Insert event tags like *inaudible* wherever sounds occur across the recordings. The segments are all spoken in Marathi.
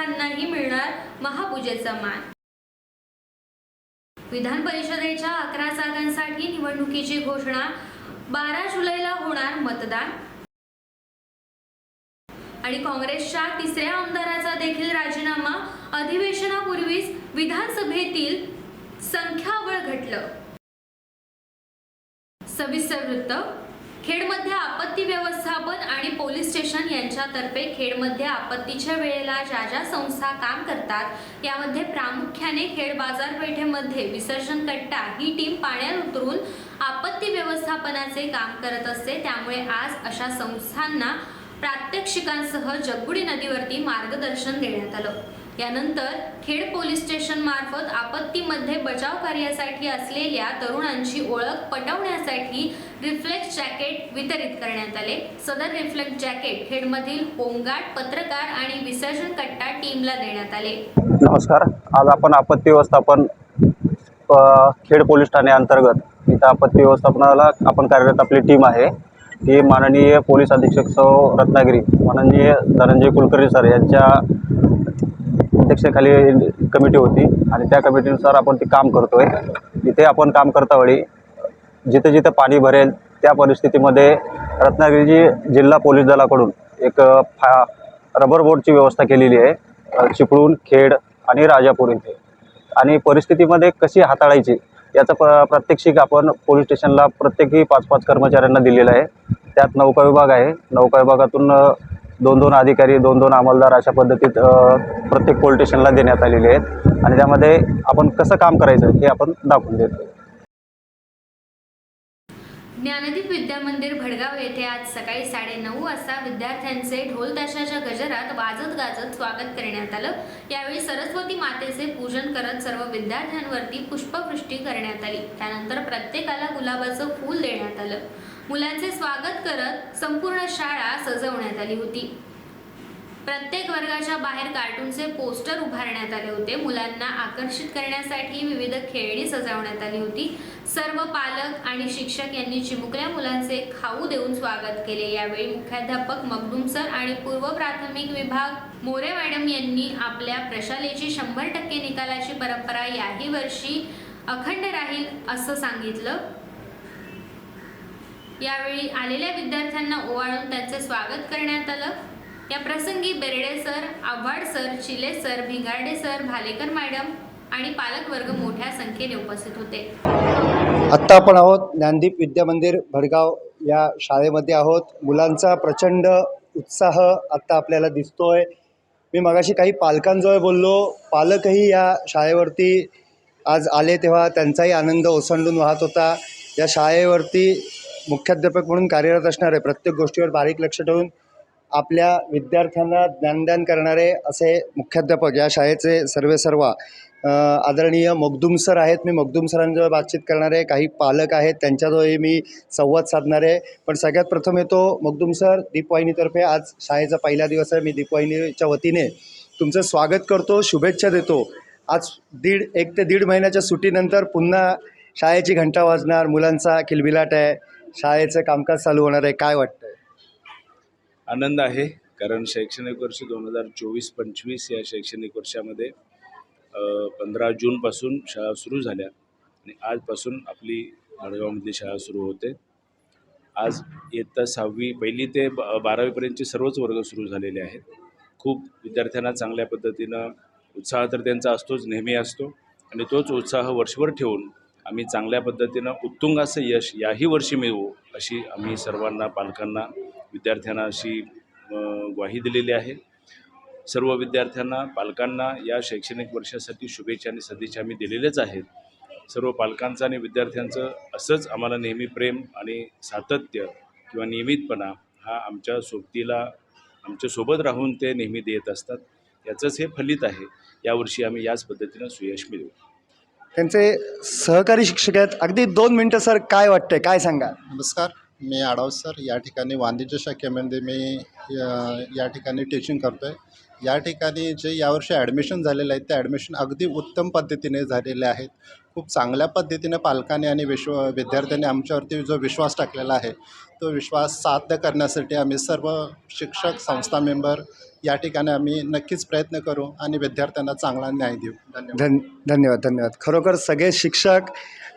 पालखी मिळणार महापूजेचा मान. विधान परिषदेच्या अकरा जागांसाठी निवडणुकीची घोषणा बारा जुलैला होणार मतदान. आणि काँग्रेसच्या तिसऱ्या आमदाराचा देखील राजीनामा अधिवेशनापूर्वीच विधानसभेतील संख्याबळ घटलं. सविस्तर वृत्त खेडमध्ये आपत्ती व्यवस्थापन आणि पोलीस स्टेशन यांच्यातर्फे खेडमध्ये आपत्तीच्या वेळेला ज्या ज्या संस्था काम करतात यामध्ये प्रामुख्याने खेड बाजारपेठेमध्ये विसर्जन कट्टा ही टीम पाण्यात उतरून आपत्ती व्यवस्थापनाचे काम करत असते. त्यामुळे आज अशा संस्थांना प्रात्यक्षिकांसह जगबुडी नदीवरती मार्गदर्शन देण्यात आलं. यानंतर खेड पोलीस स्टेशन मार्फत आपत्तीमध्ये बचाव कार्यासाठी असलेल्या तरुणांची ओळख पटवण्यासाठी रिफ्लेक्स जॅकेट वितरित करण्यात आले. सदर रिफ्लेक्स जॅकेट खेडमधील होमगार्ड पत्रकार आणि विसर्जन कट्टा टीमला देण्यात आले. नमस्कार. आज आपण आपत्ती व्यवस्थापन खेड पोलीस ठाणे अंतर्गत इथं आपत्ती व्यवस्थापनाला आपण कार्यरत आपली टीम आहे. ही माननीय पोलीस अधीक्षक सौ रत्नागिरी माननीय धनंजय कुलकर्णी सर यांच्या अध्यक्षतेखाली कमिटी होती आणि त्या कमिटीनुसार आपण ते काम करतो आहे तिथे आपण काम करता वेळी जिथे जिथे पाणी भरेल त्या परिस्थितीमध्ये रत्नागिरी जिल्हा पोलीस दलाकडून एक फा रबर बोटची व्यवस्था केलेली आहे. चिपळूण खेड आणि राजापूर इथे. आणि परिस्थितीमध्ये कशी हाताळायची याचं प प्रात्यक्षिक आपण पोलीस स्टेशनला प्रत्येकी पाच पाच कर्मचाऱ्यांना दिलेलं आहे. त्यात नौका विभाग आहे. नौका विभागातून दोन दोन अधिकारी दोन दोन अंमलदार अशा पद्धतीत प्रत्येक पोलीस स्टेशनला देण्यात आलेले आहेत. आणि त्यामध्ये आपण कसं काम करायचं हे आपण दाखवून देतो. ज्ञानदीप विद्या मंदिर भडगाव येथे आज सकाळी साडेनऊ वाजता विद्यार्थ्यांचे ढोल ताशाच्या गजरात वाजत गाजत स्वागत करण्यात आलं. यावेळी सरस्वती मातेचे पूजन करत सर्व विद्यार्थ्यांवरती पुष्पवृष्टी करण्यात आली. त्यानंतर प्रत्येकाला गुलाबाचं फूल देण्यात आलं. मुलांचे स्वागत करत संपूर्ण शाळा सजवण्यात आली होती. प्रत्येक वर्गाच्या बाहेर कार्टूनचे पोस्टर उभारण्यात आले होते. मुलांना आकर्षित करण्यासाठी विविध खेळणी सजवण्यात आली होती. सर्व पालक आणि शिक्षक यांनी चिमुकल्या मुलांचे खाऊ देऊन स्वागत केले. यावेळी मुख्याध्यापक मगदूम सर आणि पूर्व प्राथमिक विभाग मोरे मॅडम यांनी आपल्या प्रशालेची शंभर टक्के निकालाची परंपरा याही वर्षी अखंड राहील असं सांगितलं. यावेळी आलेल्या विद्यार्थ्यांना ओवाळून त्यांचे स्वागत करण्यात आलं. या प्रसंगी Berde sir Awhad sir Chile sir Bhingarde sir Bhalekar madam आणि पालक वर्ग मोठ्या संख्येने उपस्थित होते. आत्ता आपण आहोत ज्ञानदीप विद्यामंदिर भडगाव या शाळेमध्ये आहोत. मुलांचा प्रचंड उत्साह आत्ता आपल्याला दिसतोय. मी मगाशी काही पालकांजवळ बोललो. पालकही या शाळेवरती आज आले तेव्हा त्यांचाही आनंद ओसंडून वाहत होता. या शाळेवरती मुख्याध्यापक म्हणून कार्यरत असणारे प्रत्येक गोष्टीवर बारीक लक्ष ठेवून आपल्या विद्यार्थ्यांना ज्ञानदान करणारे असे मुख्याध्यापक या शाळेचे सर्वेसर्वा आदरणीय मगदूम सर आहेत. मी मगदूम सरांजवळ बातचीत करणारे काही पालक आहेत. त्यांच्याजवळही मी संवाद साधणार. आहे पण सगळ्यात प्रथम येतो मगदूम सर. दीपवाहिनीतर्फे आज शाळेचा पहिला दिवस आहे. मी दीपवाहिनीच्या वतीने तुमचं स्वागत करतो. शुभेच्छा देतो. आज दीड एक ते दीड महिन्याच्या सुट्टीनंतर पुन्हा शाळेची घंटा वाजणार. मुलांचा किलबिलाट आहे. शाळेचं कामकाज चालू होणार आहे काय वाटतं आनंद आहे कारण शैक्षणिक वर्ष दोन हजार चोवीस पंचवीस या शैक्षणिक वर्षामध्ये पंधरा जूनपासून शाळा सुरू झाल्या आणि आजपासून आपली आडगावमधली शाळा सुरू होते. आज इयत्ता सहावी पहिली ते ब बारावीपर्यंतचे सर्वच वर्ग सुरू झालेले आहेत. खूप विद्यार्थ्यांना चांगल्या पद्धतीनं उत्साह तर त्यांचा असतोच नेहमी असतो. आणि तोच उत्साह वर्षभर ठेवून आम्ही चांगल्या पद्धतीनं उत्तुंग असं यश याही वर्षी मिळवू अशी आम्ही सर्वांना पालकांना विद्यार्थ्यांना अशी ग्वाही दिलेली आहे. सर्व विद्यार्थ्यांना पालकांना या शैक्षणिक वर्षासाठी शुभेच्छा आणि सदिच्छा आम्ही दिलेल्याच आहेत. सर्व पालकांचं आणि विद्यार्थ्यांचं असंच आम्हाला नेहमी प्रेम आणि सातत्य किंवा नियमितपणा हा आमच्या सोबतीला आमच्यासोबत राहून ते नेहमी देत असतात. याचंच हे फलित आहे. यावर्षी आम्ही याच पद्धतीनं सुयश मिळवू. त्यांचे सहकारी शिक्षक आहेत. अगदी दोन मिनटं सर काय वाटतंय? काय सांगा? नमस्कार. मी आडाव सर. या ठिकाणी वाणिज्य शाखेमध्ये मी या ठिकाणी टीचिंग करतो आहे या ठिकाणी जे यावर्षी ॲडमिशन झालेलं आहे ते ॲडमिशन अगदी उत्तम पद्धतीने झालेले आहेत. खूप चांगल्या पद्धतीने पालकांनी आणि विश्व विद्यार्थ्यांनी आमच्यावरती जो विश्वास टाकलेला आहे तो विश्वास साध्य करण्यासाठी आम्ही सर्व शिक्षक संस्था मेंबर या ठिकाणी आम्ही नक्कीच प्रयत्न करू आणि विद्यार्थ्यांना चांगला न्याय देऊ. धन्यवाद. धन धन्यवाद धन्यवाद. खरोखर सगळे शिक्षक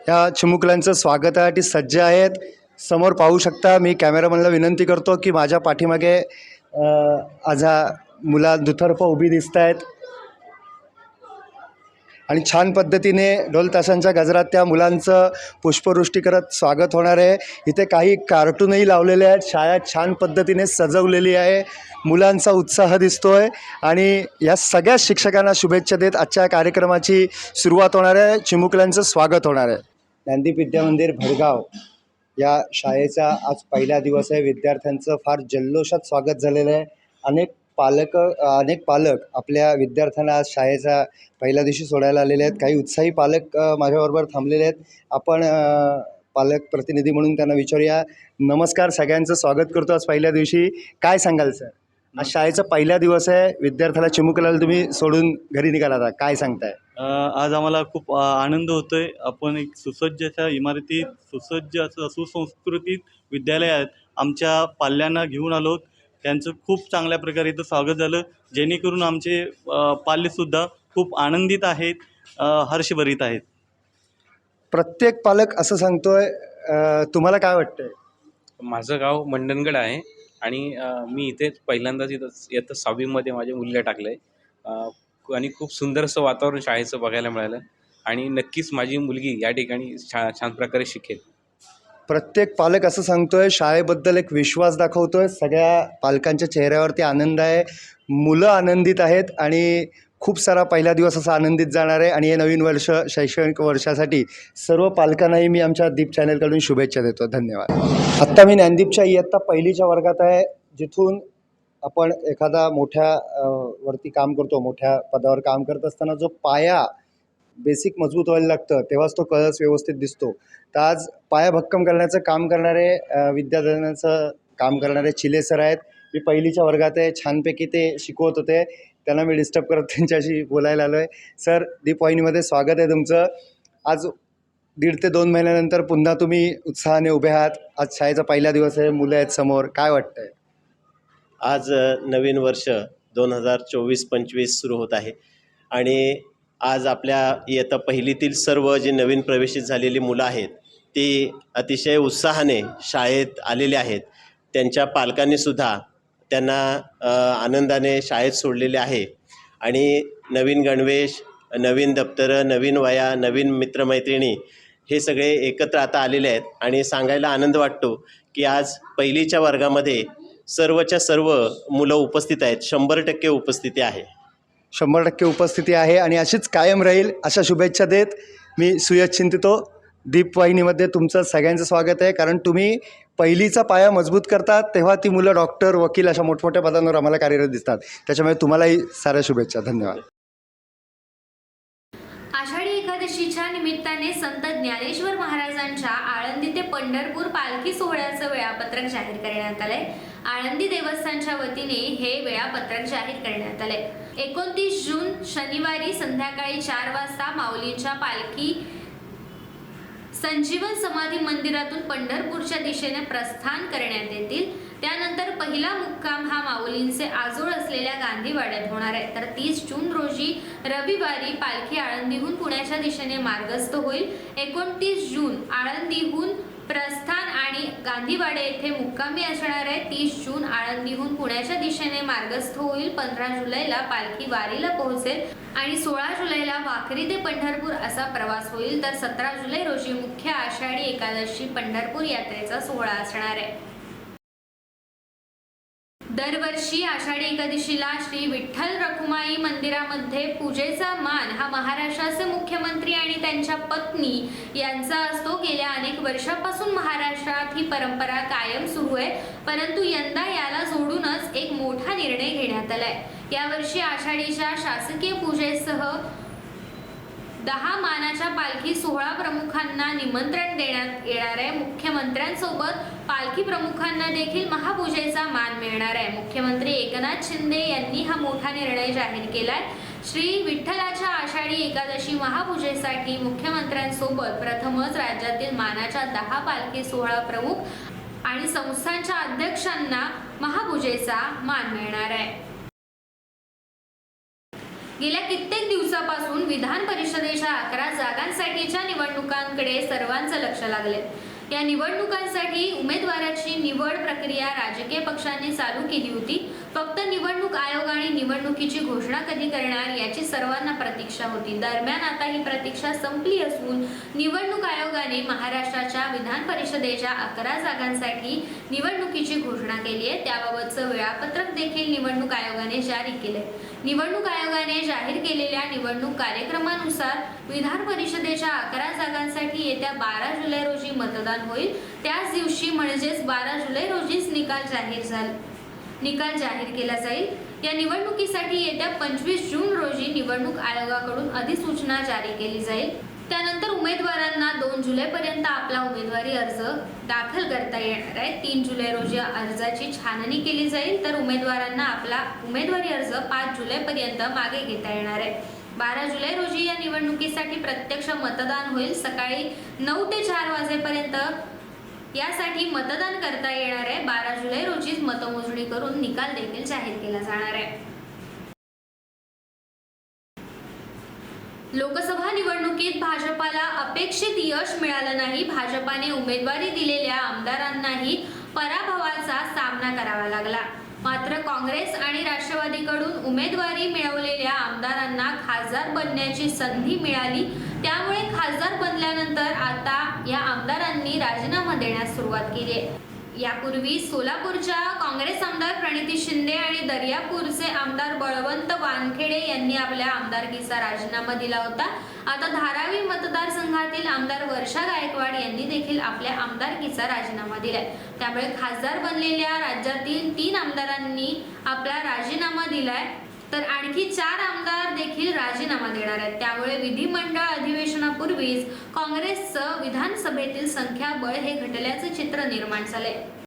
या चिमुकल्यांचं स्वागतासाठी सज्ज आहेत. समोर पाहू शकता मी कॅमेरामॅनला विनंती करतो की माझ्या पाठीमागे अ, आज हा मुला दुतर्फ उभी दिसत आहेत आणि छान पद्धतीने ढोलताशांच्या गजरात त्या मुलांचं पुष्पवृष्टी करत स्वागत होणार आहे. इथे काही कार्टूनही लावलेले आहेत. शाळा छान पद्धतीने सजवलेली आहे. मुलांचा उत्साह दिसतो आहे आणि या सगळ्या शिक्षकांना शुभेच्छा देत आजच्या कार्यक्रमाची सुरुवात होणार आहे. चिमुकल्यांचं स्वागत होणार आहे. ज्ञानदीप विद्यामंदिर भडगाव या शाळेचा आज पहिला दिवस आहे. विद्यार्थ्यांचं फार जल्लोषात स्वागत झालेलं आहे. अनेक पालक अनेक पालक आपल्या विद्यार्थ्यांना आज शाळेचा पहिल्या दिवशी सोडायला आलेले आहेत. काही उत्साही पालक माझ्याबरोबर थांबलेले आहेत. आपण पालक प्रतिनिधी म्हणून त्यांना विचारूया. नमस्कार सगळ्यांचं. स्वागत करतो आज पहिल्या दिवशी. काय सांगाल सर? आज शाळेचा पहिला दिवस आहे. विद्यार्थ्याला चिमुकलाला तुम्ही सोडून घरी निघाला आता. काय सांगताय? आज आम्हाला खूप आनंद होतोय. आपण एक सुसज्ज अशा इमारतीत सुसज्ज असं सुसंस्कृतीत विद्यालयात आमच्या पाल्यांना घेऊन आलो. त्यांचं खूप चांगल्या प्रकारे इथं स्वागत झालं. जेणेकरून आमचे अ, पाल्यसुद्धा खूप आनंदित आहेत अ, हर्षभरित आहेत. प्रत्येक पालक असं सांगतोय तुम्हाला काय वाटतंय? माझं गाव मंडणगड आहे आणि मी इथेच पहिल्यांदाच इथं इयत्ता सहावीमध्ये माझ्या मुलीला टाकलं आहे आणि खूप सुंदर असं वातावरण शाळेचं बघायला मिळालं. आणि नक्कीच माझी मुलगी या ठिकाणी छा छान प्रकारे शिकेल. प्रत्येक पालक असं सांगतोय शाळेबद्दल एक विश्वास दाखवतोय. सगळ्या पालकांच्या चेहऱ्यावरती आनंद आहे. मुलं आनंदित आहेत आणि खूप सारा पहिला दिवस असा आनंदित जाणार आहे. आणि हे नवीन वर्ष शैक्षणिक वर्षासाठी सर्व पालकांनाही मी आमच्या दीप चॅनलकडून शुभेच्छा देतो. धन्यवाद. आत्ता मी ज्ञानदीपच्या इयत्ता पहिलीच्या वर्गात आहे जिथून आपण एखादा मोठ्या वरती काम करतो मोठ्या पदावर काम करत असताना जो पाया बेसिक मजबूत व्हायला लागतं तेव्हाच तो कळस व्यवस्थित दिसतो. तर आज पाया भक्कम करण्याचं काम करणारे विद्यार्थ्यांचं काम करणारे चिले सर आहेत. मी पहिलीच्या वर्गात आहे छानपैकी ते शिकवत होते. त्यांना मी डिस्टर्ब करत त्यांच्याशी बोलायला आलो आहे सर दी पॉईंटमध्ये स्वागत आहे तुमचं. आज दीड ते दोन महिन्यानंतर पुन्हा तुम्ही उत्साहाने उभे आहात. आज शाळेचा पहिला दिवस आहे मुलं आहेत समोर. काय वाटतंय? आज नवीन वर्ष दोन हजार चोवीस पंचवीस सुरू होत आहे. आणि आज आपल्या इयत्ता पहिलीतील सर्व जी नवीन प्रवेशित झालेली मुलं आहेत ती अतिशय उत्साहाने शाळेत आलेली आहेत. त्यांच्या पालकांनीसुद्धा त्यांना आनंदाने शाळेत सोडलेले आहे. आणि नवीन गणवेश नवीन दप्तरं नवीन वया नवीन मित्रमैत्रिणी हे सगळे एकत्र आता आलेले आहेत. आणि सांगायला आनंद वाटतो की आज पहिलीच्या वर्गामध्ये सर्वच्या सर्व मुलं उपस्थित आहेत. शंभर टक्के उपस्थिती आहे. शंभर टक्के उपस्थिती आहे आणि अशीच कायम राहील अशा शुभेच्छा देत मी सुयश चिंतितो. दीपवाहिनीमध्ये तुमचं सगळ्यांचं स्वागत आहे. कारण तुम्ही पहिलीचा पाया मजबूत करतात तेव्हा ती मुलं डॉक्टर वकील अशा मोठमोठ्या पदांवर आम्हाला कार्यरत दिसतात. त्याच्यामुळे तुम्हालाही साऱ्या शुभेच्छा. धन्यवाद आषाढी एकादशीच्या निमित्ताने संत ज्ञानेश्वर महाराजांच्या आळंदी ते पंढरपूर पालखी सोहळ्याचं वेळापत्रक जाहीर करण्यात आलंय. आळंदी देवस्थानच्या वतीने हे वेळापत्रक जाहीर करण्यात आलंय. एकोणतीस जून शनिवारी संध्याकाळी चार वाजता माऊलींच्या पालखी संजीवन समाधी मंदिरातून पंढरपूरच्या दिशेने प्रस्थान करण्यात येतील. त्यानंतर पहिला मुक्काम हा माऊलींचे आजोळ असलेल्या गांधीवाड्यात होणार आहे. तर तीस जून रोजी रविवारी पालखी आळंदीहून पुण्याच्या दिशेने मार्गस्थ होईल. एकोणतीस जून आळंदीहून प्रस्थान आणि गांधीवाडे येथे मुक्कामी असणार आहे. तीस जून आळंदीहून पुण्याच्या दिशेने मार्गस्थ होईल. पंधरा जुलैला पालखी वारीला पोहोचेल आणि सोळा जुलैला वाखरी ते पंढरपूर असा प्रवास होईल. तर सतरा जुलै रोजी मुख्य आषाढी एकादशी पंढरपूर यात्रेचा सोहळा असणार आहे. दरवर्षी आषाढी एकादशीला श्री विठ्ठल रखुमाई मंदिरामध्ये पूजेचा मान हा महाराष्ट्राचे मुख्यमंत्री आणि त्यांच्या पत्नी यांचा असतो. गेल्या अनेक वर्षापासून महाराष्ट्रात ही परंपरा कायम सुरू आहे. परंतु यंदा याला जोडूनच एक मोठा निर्णय घेण्यात आलाय. यावर्षी आषाढीच्या शासकीय पूजेसह दहा मानाच्या पालखी सोहळा प्रमुखांना निमंत्रण देण्यात येणार आहे. मुख्यमंत्र्यांसोबत पालखी प्रमुखांना देखील महापूजेचा मान मिळणार आहे. मुख्यमंत्री एकनाथ शिंदे यांनी हा मोठा निर्णय जाहीर केलाय. श्री विठ्ठलाच्या आषाढी एकादशी महापूजेसाठी मुख्यमंत्र्यांसोबत प्रथमच राज्यातील मानाच्या दहा पालखी सोहळा प्रमुख आणि संस्थांच्या अध्यक्षांना महापूजेचा मान मिळणार आहे. गेल्या कित्येक दिवसापासून विधान परिषदेच्या अकरा जागांसाठीच्या निवडणुकांकडे सर्वांचं लक्ष लागले या निवडणुकांसाठी उमेदवाराची निवड प्रक्रिया राजकीय पक्षांनी चालू केली होती. फक्त निवडणूक आयोग आणि निवडणुकीची घोषणा कधी करणार याची सर्वांना प्रतीक्षा होती. दरम्यान आता ही प्रतीक्षा संपली असून निवडणूक आयोगाने महाराष्ट्राच्या विधान परिषदेच्या अकरा जागांसाठी निवडणुकीची घोषणा केली आहे. त्याबाबतचं वेळापत्रक देखील निवडणूक आयोगाने जारी केले निवडणूक आयोगाने जाहीर केलेल्या निवडणूक कार्यक्रमानुसार विधान परिषदेच्या अकरा जागांसाठी येत्या बारा जुलै रोजी मतदान होईल. त्याच दिवशी म्हणजेच बारा जुलै रोजीच निकाल जाहीर झाला निकाल जाहीर केला जाईल. या निवडणुकीसाठी येत्या पंचवीस जून रोजी निवडणूक आयोगाकडून अधिसूचना जारी केली जाईल. त्यानंतर उमेदवारांना दोन जुलैपर्यंत आपला उमेदवारी अर्ज दाखल करता येणार आहे. तीन जुलै रोजी अर्जाची छाननी केली जाईल. तर उमेदवारांना आपला उमेदवारी अर्ज पाच जुलैपर्यंत मागे घेता येणार आहे. बारा जुलै रोजी या निवडणुकीसाठी प्रत्यक्ष मतदान होईल. सकाळी नऊ ते चार वाजेपर्यंत यासाठी मतदान करता येणार आहे. बारा जुलै रोजीच मतमोजणी करून निकाल देखील जाहीर केला जाणार आहे. लोकसभा निवडणुकीत भाजपाला अपेक्षित यश मिळालं नाही. भाजपाने उमेदवारी दिलेल्या आमदारांनाही पराभवाचा सामना करावा लागला. मात्र काँग्रेस आणि राष्ट्रवादीकडून उमेदवारी मिळवलेल्या आमदारांना खासदार बनण्याची संधी मिळाली. त्यामुळे खासदार बनल्यानंतर आता या आमदारांनी राजीनामा देण्यास सुरुवात केली आहे. यापूर्वी सोलापूरच्या काँग्रेस आमदार प्रणिती शिंदे आणि दर्यापूरचे आमदार बळवंत वानखेडे यांनी आपल्या आमदारकीचा राजीनामा दिला होता. आता धारावी मतदारसंघातील आमदार वर्षा गायकवाड यांनी देखील आपल्या आमदारकीचा राजीनामा दिलाय. त्यामुळे खासदार बनलेल्या राज्यातील तीन आमदारांनी आपला राजीनामा दिलाय. तर आणखी चार आमदार देखील राजीनामा देणार आहेत. त्यामुळे विधिमंडळ अधिवेशनापूर्वीच काँग्रेसचं विधानसभेतील संख्याबळ हे घटल्याचं चित्र निर्माण झालंय.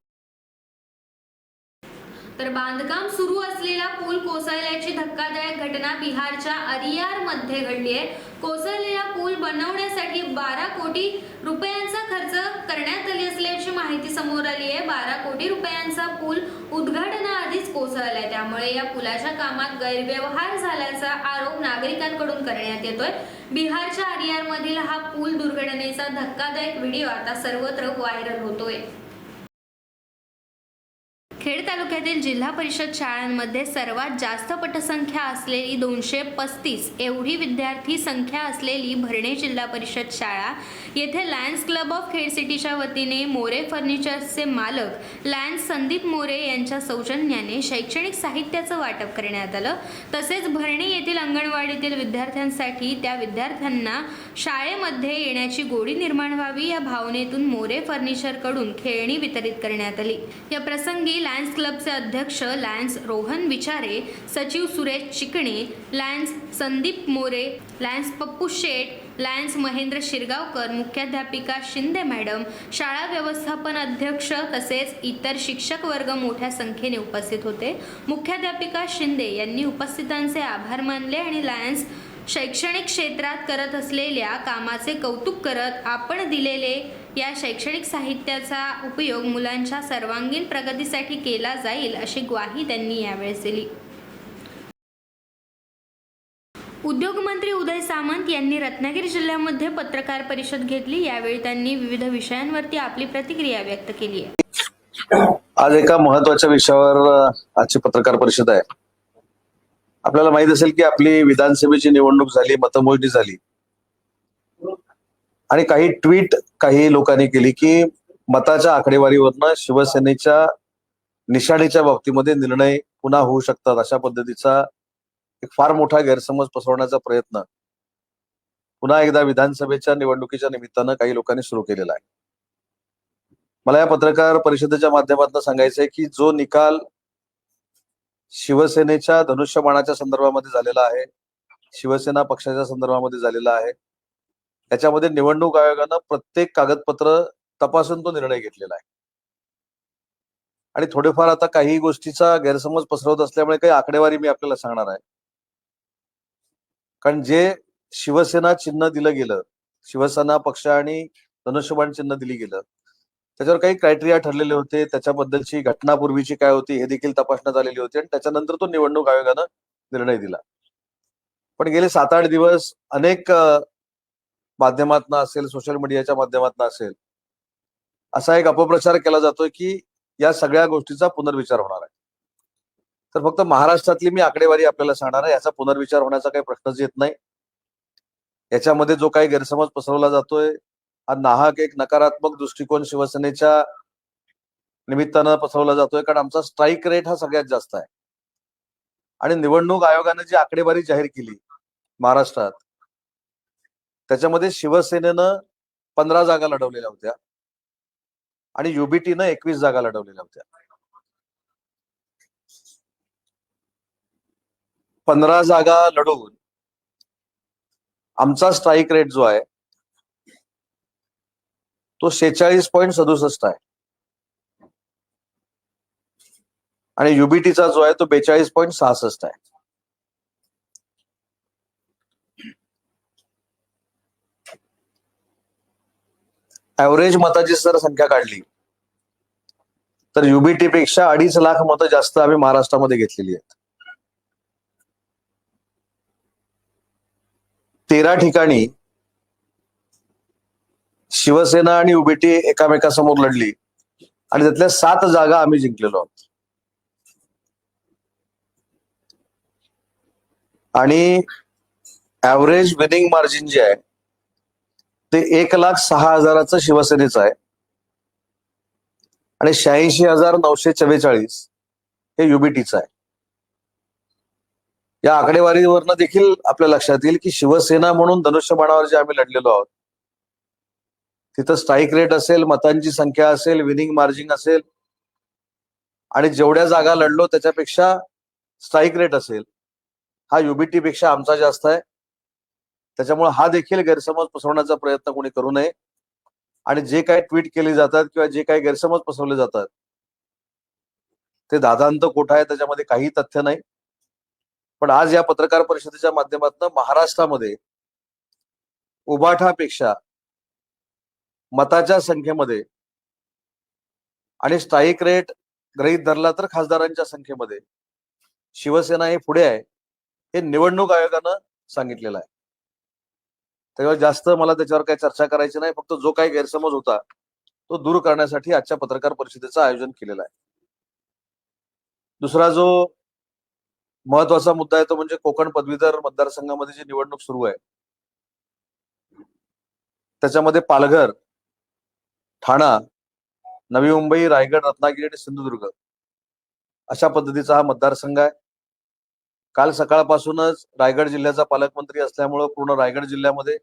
तर बांधकाम सुरू असलेला पूल कोसळल्याची धक्कादायक घटना बिहारच्या अरियारमध्ये घडली आहे. कोसळलेला पूल बनवण्यासाठी बारा कोटी रुपयांचा खर्च करण्यात आली असल्याची माहिती समोर आली आहे. बारा कोटी रुपयांचा पूल उद्घाटनाआधीच कोसळलाय. त्यामुळे या पुलाच्या कामात गैरव्यवहार झाल्याचा आरोप नागरिकांकडून करण्यात येतोय. बिहारच्या अरियार मधील हा पूल दुर्घटनेचा धक्कादायक व्हिडिओ आता सर्वत्र व्हायरल होतोय. खेड तालुक्यातील जिल्हा परिषद शाळांमध्ये सर्वात जास्त पटसंख्या असलेली दोनशे पस्तीस एवढी विद्यार्थी संख्या असलेली भरणे जिल्हा परिषद शाळा. येथे लायन्स क्लब ऑफ खेड सिटीच्या वतीने मोरे फर्निचर्सचे मालक लायन्स संदीप मोरे यांच्या सौजन्याने शैक्षणिक साहित्याचं वाटप करण्यात आलं. तसेच भरणे येथील अंगणवाडीतील विद्यार्थ्यांसाठी त्या विद्यार्थ्यांना शाळेमध्ये येण्याची गोडी निर्माण व्हावी या भावनेतून मोरे फर्निचरकडून खेळणी वितरित करण्यात आली. या प्रसंगी लायन्स क्लबचे अध्यक्ष लायन्स रोहन विचारे सचिव Suresh Chikane Lions Sandeep More Lions Pappu Sheth Lions Mahendra Shirgaonkar मुख्याध्यापिका शिंदे मॅडम शाळा व्यवस्थापन अध्यक्ष तसेच इतर शिक्षक वर्ग मोठ्या संख्येने उपस्थित होते. मुख्याध्यापिका शिंदे यांनी उपस्थितांचे आभार मानले आणि लायन्स शैक्षणिक क्षेत्रात करत असलेल्या कामाचे कौतुक करत आपण दिलेले या शैक्षणिक साहित्याचा उपयोग मुलांच्या सर्वांगीण प्रगतीसाठी केला जाईल अशी ग्वाही त्यांनी यावेळेस दिली. उद्योगमंत्री उदय सामंत यांनी रत्नागिरी जिल्ह्यामध्ये पत्रकार परिषद घेतली. यावेळी त्यांनी विविध विषयांवरती आपली प्रतिक्रिया व्यक्त केली आहे. आज एका महत्त्वाच्या विषयावर आजची पत्रकार परिषद आहे. आपल्याला माहीत असेल की आपली विधानसभेची निवडणूक झाली मतमोजणी झाली. आणि काही ट्विट काही लोकांनी केली की मताच्या आकडेवारीवरनं शिवसेनेच्या निशाणीच्या बाबतीमध्ये निर्णय पुन्हा होऊ शकतात अशा पद्धतीचा एक फार मोठा गैरसमज पसरवण्याचा प्रयत्न पुन्हा एकदा विधानसभेच्या निवडणुकीच्या निमित्तानं काही लोकांनी सुरू केलेला आहे. मला या पत्रकार परिषदेच्या माध्यमातून सांगायचं आहे की जो निकाल शिवसेनेच्या धनुष्यबाणाच्या संदर्भामध्ये झालेला आहे शिवसेना पक्षाच्या संदर्भामध्ये झालेला आहे त्याच्यामध्ये निवडणूक आयोगानं प्रत्येक कागदपत्र तपासून तो निर्णय घेतलेला आहे. आणि थोडेफार आता काही गोष्टीचा गैरसमज पसरवत असल्यामुळे काही आकडेवारी मी आपल्याला सांगणार आहे. कारण जे शिवसेना चिन्ह दिलं गेलं शिवसेना पक्ष आणि धनुष्यबाण चिन्ह दिली गेलं त्याच्यावर काही क्रायटेरिया ठरलेले होते. त्याच्याबद्दलची घटनापूर्वीची काय होती हे देखील तपासण्यात आलेली होती आणि त्याच्यानंतर तो निवडणूक आयोगानं निर्णय दिला. पण गेले सात आठ दिवस अनेक माध्यमातून असेल सोशल मीडियाच्या माध्यमातून असेल असा एक अपप्रचार केला जातोय की या सगळ्या गोष्टीचा पुनर्विचार होणार आहे. तर फक्त महाराष्ट्रातली मी आकडेवारी आपल्याला सांगणार आहे याचा पुनर्विचार होण्याचा काही प्रश्नच येत नाही. याच्यामध्ये जो काही गैरसमज पसरवला जातोय हा नाहक एक नकारात्मक दृष्टिकोन शिवसेनेच्या निमित्तानं पसरवला जातोय कारण आमचा स्ट्राईक रेट हा सगळ्यात जास्त आहे. आणि निवडणूक आयोगाने जी आकडेवारी जाहीर केली महाराष्ट्रात त्याच्यामध्ये शिवसेनेनं पंधरा जागा लढवलेल्या होत्या. आणि युबीटीनं एकवीस जागा लढवलेल्या होत्या. पंधरा जागा लढवून आमचा स्ट्राईक रेट जो आहे तो शेचाळीस पॉईंट सदुसष्ट आहे. आणि युबीटीचा जो आहे तो बेचाळीस पॉईंट सहासष्ट आहे. ऍव्हरेज मताची जर संख्या काढली तर युबीटी पेक्षा अडीच लाख मतं जास्त आम्ही महाराष्ट्रामध्ये घेतलेली आहेत. तेरा ठिकाणी शिवसेना आणि युबीटी एकामेकासमोर लढली आणि त्यातल्या सात जागा आम्ही जिंकलेलो आहोत. आणि ऍव्हरेज विनिंग मार्जिन जे आहे ते एक लाख सहा हजाराचं शिवसेनेचं आहे. आणि शहाऐंशी हजार नऊशे चव्वेचाळीस हे युबीटीचं आहे. या आकडेवारीवरनं देखील आपल्या लक्षात येईल की शिवसेना म्हणून धनुष्यबाणावर जे आम्ही लढलेलो आहोत तिथं स्ट्राईक रेट असेल मतांची संख्या असेल विनिंग मार्जिन असेल आणि जेवढ्या जागा लढलो त्याच्यापेक्षा स्ट्राईक रेट असेल हा युबीटी पेक्षा आमचा जास्त आहे. त्याच्यामुळे हा देखील गैरसमज पसरवण्याचा प्रयत्न कोणी करू नये. आणि जे काही ट्विट केले जातात किंवा जे काही गैरसमज पसरवले जातात ते दादांत कोठा आहे त्याच्यामध्ये काही तथ्य नाही. पण आज या पत्रकार परिषदेच्या माध्यमातून महाराष्ट्रामध्ये उबाठापेक्षा मताच्या संख्येमध्ये आणि स्ट्राईक रेट ग्रहीत धरला तर खासदारांच्या संख्येमध्ये शिवसेना हे पुढे आहे हे निवडणूक आयोगानं सांगितलेलं आहे. त्याच्यावर जास्त मला त्याच्यावर काही चर्चा करायची नाही. फक्त जो काही गैरसमज होता तो दूर करण्यासाठी आजच्या पत्रकार परिषदेचं आयोजन केलेलं आहे. दुसरा जो महत्त्वाचा मुद्दा आहे तो म्हणजे कोकण पदवीधर मतदारसंघामध्ये जी निवडणूक सुरू आहे त्याच्यामध्ये पालघर ठाणा नवी मुंबई रायगड रत्नागिरी आणि सिंधुदुर्ग अशा पद्धतीचा हा मतदारसंघ आहे. काल सकाळपासूनच रायगड जिल्ह्याचा पालकमंत्री असल्यामुळं पूर्ण रायगड जिल्ह्यामध्ये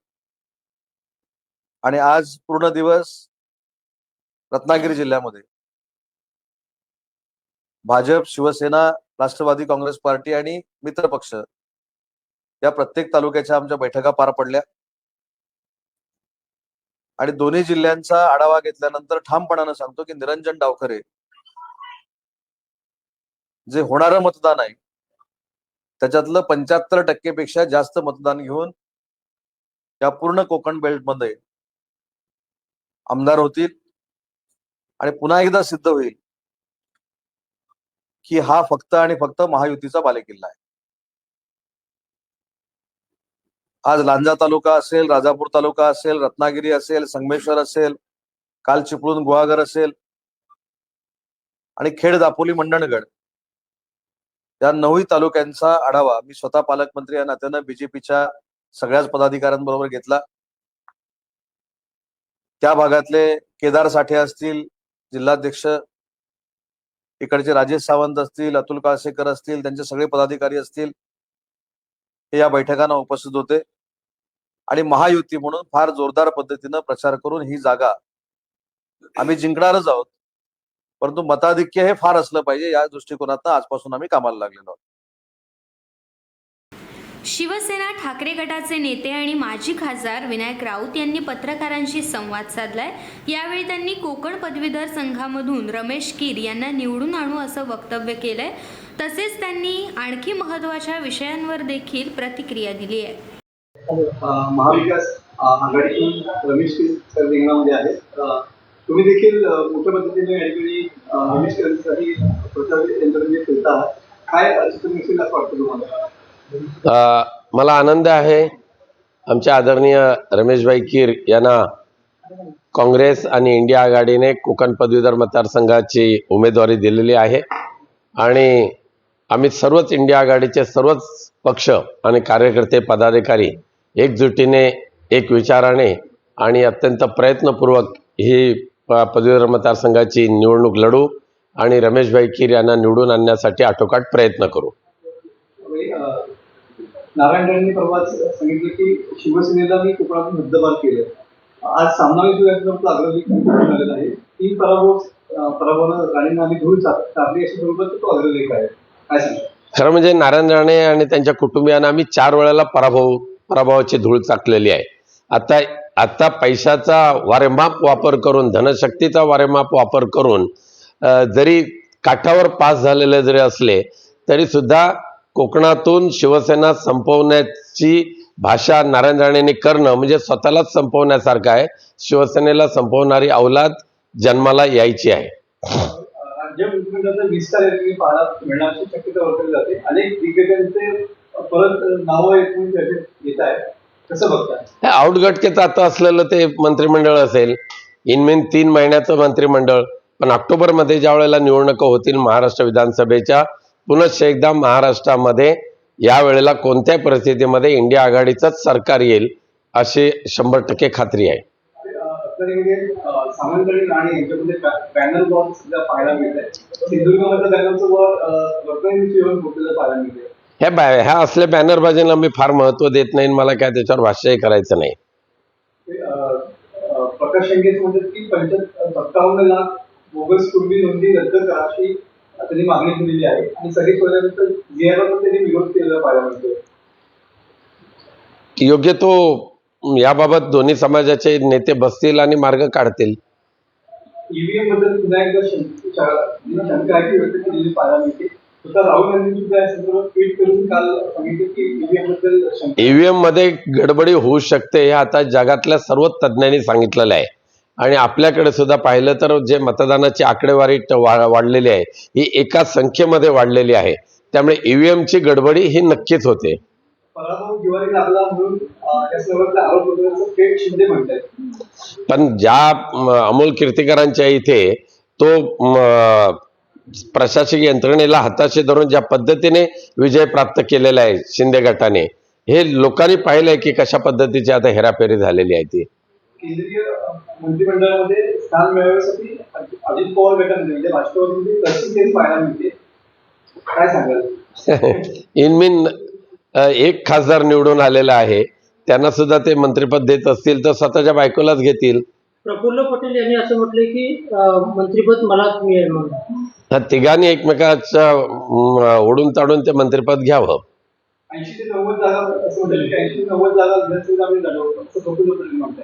आणि आज पूर्ण दिवस रत्नागिरी जिल्ह्यामध्ये. भाजप शिवसेना राष्ट्रवादी काँग्रेस पार्टी आणि मित्र पक्ष या प्रत्येक तालुक्याच्या आमच्या बैठका पार पडल्या. आणि दोन्ही जिल्ह्यांचा आढावा घेतल्यानंतर ठामपणानं सांगतो की निरंजन डावखरे जे होणारं मतदान आहे त्याच्यातलं पंच्याहत्तर टक्केपेक्षा जास्त मतदान घेऊन या पूर्ण कोकण बेल्टमध्ये आमदार होतील आणि पुन्हा एकदा सिद्ध होईल की हा फक्त आणि फक्त महायुतीचा बालेकिल्ला आहे. आज लांजा तालुका असेल राजापूर तालुका असेल रत्नागिरी असेल संगमेश्वर असेल काल चिपळूण गुहागर असेल आणि खेड दापोली मंडणगड या नऊही तालुक्यांचा आढावा मी स्वतः पालकमंत्री या नात्यानं बीजेपीच्या सगळ्याच पदाधिकाऱ्यांबरोबर घेतला. त्या भागातले केदार साठे असतील जिल्हाध्यक्ष इकडचे राजेश सावंत असतील अतुल काळसेकर असतील त्यांचे सगळे पदाधिकारी असतील हे या बैठकांना उपस्थित होते. आणि महायुती म्हणून फार जोरदार पद्धतीनं प्रचार करून ही जागा आम्ही जिंकणारच आहोत. परंतु मताधिक्य हे फार असलं पाहिजे या दृष्टिकोनातनं आजपासून आम्ही कामाला लागलेलो आहोत. शिवसेना ठाकरे गटाचे नेते आणि माजी खासदार विनायक राऊत यांनी पत्रकारांशी संवाद साधलाय. यावेळी त्यांनी कोकण पदवीधर संघामधून रमेश कीर यांना निवडून आणू असं वक्तव्य केलंय. तसेच त्यांनी आणखी महत्त्वाच्या विषयांवर देखील प्रतिक्रिया दिली आहे. महाविकास आघाडीतून रमेश सर रिंगणामध्ये आहेत. तुम्ही देखील मोठ्या पद्धतीने या रमेश करांसाठी प्रचार यंत्रणेत म्हणजे फिरता काय अ, असं वाटतं तुम्हाला? मला आनंद आहे. आमच्या आदरणीय रमेशभाई कीर यांना काँग्रेस आणि इंडिया आघाडीने कोकण पदवीधर मतदारसंघाची उमेदवारी दिलेली आहे. आणि आम्ही सर्वच इंडिया आघाडीचे सर्वच पक्ष आणि कार्यकर्ते पदाधिकारी एकजुटीने एक विचाराने आणि अत्यंत प्रयत्नपूर्वक ही प पदवीधर मतदारसंघाची निवडणूक लढू आणि रमेशभाई कीर यांना निवडून आणण्यासाठी आटोकाट प्रयत्न करू. नारायण राणेंनी परवाच सांगितलं की शिवसेनेला मी कोकणातून हद्दपार केलं. आज सामनावीस व्यासपीठाचा अग्रलेख झालेला आहे. तीन पराभव अ, पराभवानं राणेंना आम्ही धूळ चालली अशा स्वरूपात तो अग्रलेख आहे. काय सांगा खरं म्हणजे नारायण राणे आणि त्यांच्या कुटुंबियांना आम्ही चार वेळेला पराभव पराभवाची धूळ चाकलेली आहे. आता आता पैशाचा वारेमाप वापर करून धनशक्तीचा वारेमाप वापर करून जरी काठावर पास झालेले जरी असले तरी सुद्धा कोकणातून शिवसेना संपवण्याची भाषा नारायण राणेंनी करणं म्हणजे स्वतःलाच संपवण्यासारखं आहे. शिवसेनेला संपवणारी अवलाद जन्माला यायची आहे. आउटगटकेचं आता असलेलं ते मंत्रिमंडळ असेल इनमेन तीन महिन्याचं मंत्रिमंडळ पण ऑक्टोबरमध्ये ज्या वेळेला निवडणुका होतील महाराष्ट्र विधानसभेच्या पुनश्च एकदा महाराष्ट्रामध्ये या वेळेला कोणत्याही परिस्थितीमध्ये इंडिया आघाडीचंच सरकार येईल अशी शंभर टक्के खात्री आहे. पाहायला मिळते ह्या असल्या बॅनरबाजींना मी फार महत्त्व देत नाही मला काय त्याच्यावर भाष्यही करायचं नाही. प्रकाश की पंच सत्तावन्न लाख बोगस पूर्वी नोंदी रद्द अशी त्यांनी मागणी केलेली आहे आणि सगळे सोडल्यानंतर जीआरला पण त्यांनी विरोध केलेला पाहायला मिळतोय. योग्य तो याबाबत दोन्ही समाजाचे नेते बसतील आणि मार्ग काढतील. ईव्हीएमबद्दल पुन्हा एकदा शंका आहे की व्यक्त केलेली पाहायला मिळते. स्वतः राहुल गांधी सुद्धा ट्विट करून काल सांगितलं की ईव्हीएमबद्दल शंका ईव्हीएममध्ये गडबडी होऊ शकते हे आता जगातल्या सर्व तज्ज्ञांनी सांगितलेलं आहे. आणि आपल्याकडे सुद्धा पाहिलं तर जे मतदानाची आकडेवारी वाढलेली आहे ही एका संख्येमध्ये वाढलेली आहे. त्यामुळे ईव्हीएमची गडबडी ही नक्कीच होते. पण ज्या अमोल कीर्तिकरांच्या इथे तो प्रशासकीय यंत्रणेला हाताशी धरून ज्या पद्धतीने विजय प्राप्त केलेला आहे शिंदे गटाने हे लोकांनी पाहिलंय की कशा पद्धतीची आता हेराफेरी झालेली आहे ती? केंद्रीय मंत्रिमंडळामध्ये स्थान मिळवण्यासाठी अजित पवार गटामध्ये म्हणजे राष्ट्रवादीमध्ये तशी पाहायला मिळते काय सांगाल? *laughs* इनमीन एक खासदार निवडून आलेला आहे. त्यांना सुद्धा ते मंत्रिपद देत असतील तर स्वतःच्या बायकोलाच घेतील. प्रफुल्ल पटेल यांनी असं म्हटलंय की मंत्रिपद मलाच मिळेल म्हणून. तिघांनी एकमेकाच्या ओढून ताडून ते मंत्रिपद घ्यावं. ऐंशी ते नव्वद जागा असं म्हणतात की ऐंशी ते नव्वद जागा विधानसभेत आम्ही लढवू असं प्रफुल्ल पटेल म्हणतात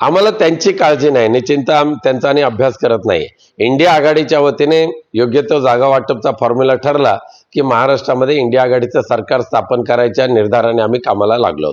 आम्हाला त्यांची काळजी नाही निश्चिंत आम त्यांचा आणि अभ्यास करत नाही. इंडिया आघाडीच्या वतीने योग्य तो जागा वाटपचा फॉर्म्युला ठरला की महाराष्ट्रामध्ये इंडिया आघाडीचं सरकार स्थापन करायच्या निर्धाराने आम्ही कामाला लागलो